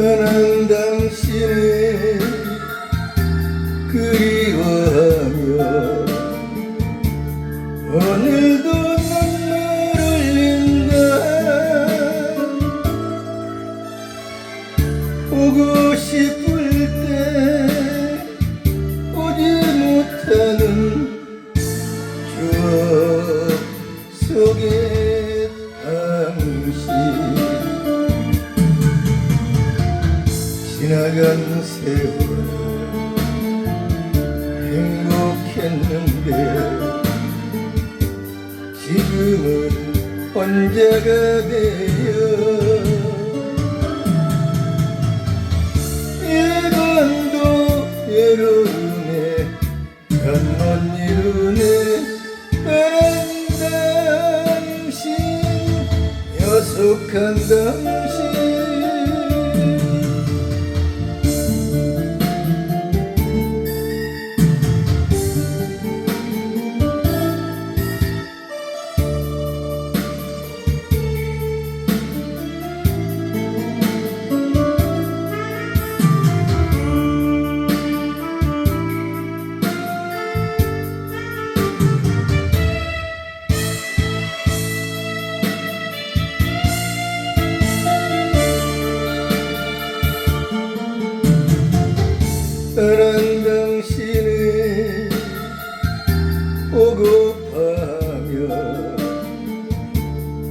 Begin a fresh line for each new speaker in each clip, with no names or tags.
떠난 당신을 그리워하며 오늘도 눈물 흘린다. 보고 싶을 때 보지 못하는 추억 속의 지나간 세월 행복했는데 지금은 혼자가 되어 일본도 외로움에 간못 이루네. 떠난 당신 여속한 당신 떠난 당신을 보고파며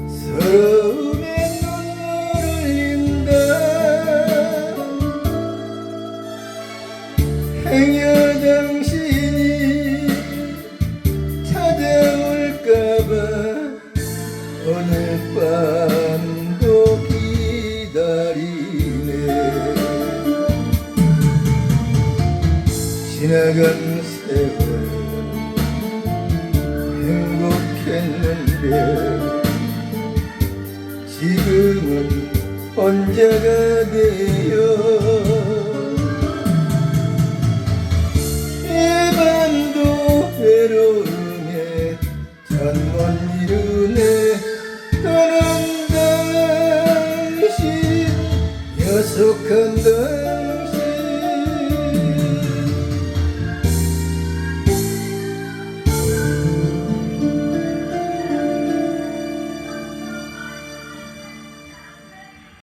서러움에 눈물 흘린다. 행여 당신이 찾아올까봐 오늘 밤 지나간 세월 행복했는데 지금은 혼자가 되어 이 밤도 외로움에 잠못 이루네 떠난 당신 여속한 당신